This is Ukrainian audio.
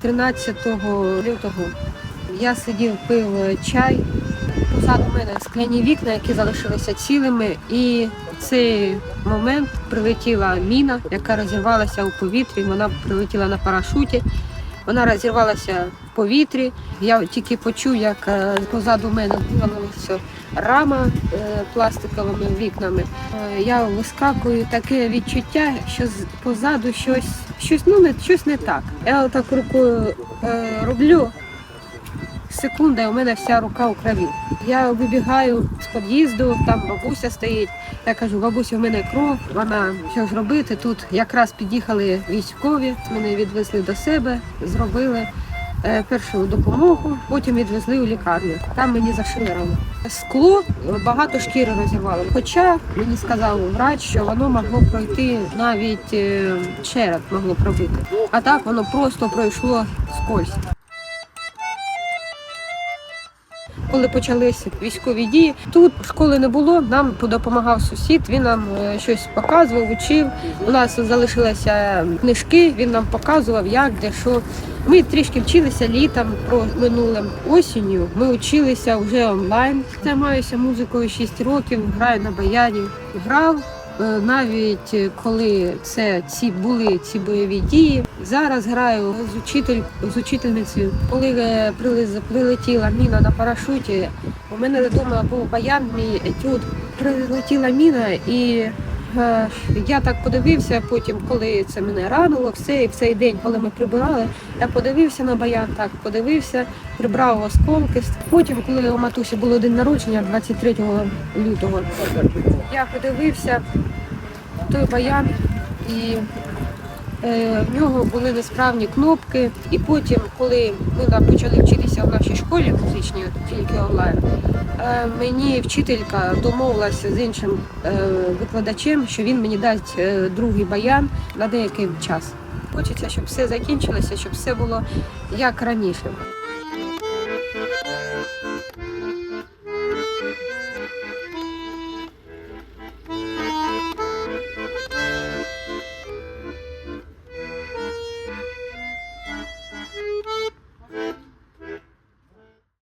13 лютого я сидів, пив чай. Позаду мене скляні вікна, які залишилися цілими, і в цей момент прилетіла міна, яка розірвалася у повітрі. Вона прилетіла на парашуті. Вона розірвалася в повітрі. Я тільки почув, як е, позаду мене вивалилася рама е, пластиковими вікнами. Е, Я вискакую таке відчуття, що позаду щось, щось, ну, не, щось не так. Я так рукою е, роблю. Секунда, і у мене вся рука у крові. Я вибігаю з під'їзду, там бабуся стоїть. Я кажу, бабуся, в мене кров, вона що ж робити? Тут якраз під'їхали військові, мене відвезли до себе, зробили першу допомогу, потім відвезли у лікарню. Там мені зашили рану. Скло багато шкіри розірвало. Хоча мені сказав врач, що воно могло пройти навіть е, череп могло пробити. А так воно просто пройшло скользь. Коли почалися військові дії, тут школи не було. Нам допомагав сусід. Він нам е, щось показував, учив. У нас залишилися книжки. Він нам показував, як де що. Ми трішки вчилися літом про минулим осінню. Ми вчилися вже онлайн. Займаюся музикою 6 років, граю на баяні. Грав навіть е, коли це ці були ці бойові дії. Зараз граю з учитель з учительницею. Коли е, прилетіла міна на парашуті, у мене вдома був баян, мій етюд. Прилетіла міна і. Е, Я так подивився, потім, коли це мене ранило, все, і в цей день, коли ми прибирали, я подивився на баян, так подивився, прибрав осколки. Потім, коли у матусі було день народження, 23 лютого, я подивився той баян і е, в нього були несправні кнопки. І потім, коли ми почали вчитися в нашій школі музичній, тільки онлайн, мені вчителька домовилася з іншим е, викладачем, що він мені дасть е, другий баян на деякий час. Хочеться, щоб все закінчилося, щоб все було як раніше.